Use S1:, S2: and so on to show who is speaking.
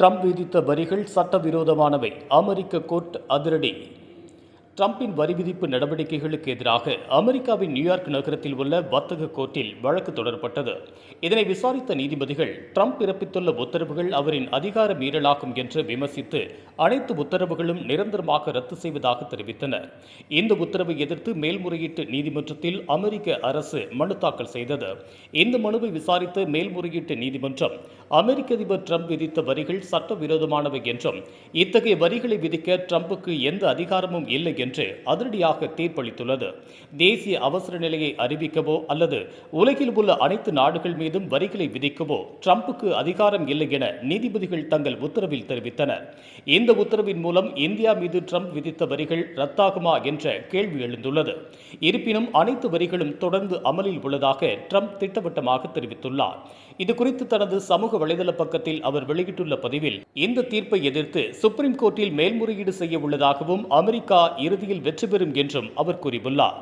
S1: Trump விதித்த வரிகள் சட்டவிரோதமானவை. அமெரிக்க court அதிரடி. ட்ரம்பின் வரி விதிப்பு நடவடிக்கைகளுக்கு எதிராக அமெரிக்காவின் நியூயார்க் நகரத்தில் உள்ள வர்த்தக கோர்ட்டில் வழக்கு தொடரப்பட்டது. இதனை விசாரித்த நீதிபதிகள் ட்ரம்ப் பிறப்பித்துள்ள உத்தரவுகள் அவரின் அதிகார மீறலாகும் என்று விமர்சித்து அனைத்து உத்தரவுகளும் நிரந்தரமாக ரத்து செய்வதாக தெரிவித்தனர். இந்த உத்தரவை எதிர்த்து மேல்முறையீட்டு நீதிமன்றத்தில் அமெரிக்க அரசு மனு தாக்கல் செய்தது. இந்த மனுவை விசாரித்த மேல்முறையீட்டு நீதிமன்றம் அமெரிக்க அதிபர் ட்ரம்ப் விதித்த வரிகள் சட்டவிரோதமானவை என்றும் இத்தகைய வரிகளை விதிக்க டிரம்புக்கு எந்த அதிகாரமும் இல்லை என்று அதிரடியாக தீர்ப்பளித்துள்ளது. தேசிய அவசர நிலையை அறிவிக்கவோ அல்லது உலகில் உள்ள அனைத்து நாடுகள் மீதும் வரிகளை விதிக்கவோ டிரம்புக்கு அதிகாரம் இல்லை என நீதிபதிகள் தங்கள் உத்தரவில் தெரிவித்தனர். இந்த உத்தரவின் மூலம் இந்தியா மீது டிரம்ப் விதித்த வரிகள் ரத்தாகுமா என்ற கேள்வி எழுந்துள்ளது. இருப்பினும் அனைத்து வரிகளும் தொடர்ந்து அமலில் உள்ளதாக டிரம்ப் திட்டவட்டமாக தெரிவித்துள்ளார். இதுகுறித்து தனது சமூக வலைதள பக்கத்தில் அவர் வெளியிட்டுள்ள பதிவில் இந்த தீர்ப்பை எதிர்த்து சுப்ரீம் கோர்ட்டில் மேல்முறையீடு செய்ய உள்ளதாகவும் அமெரிக்கா இறுதியில் வெற்றி பெறும் என்றும் அவர் கூறியுள்ளார்.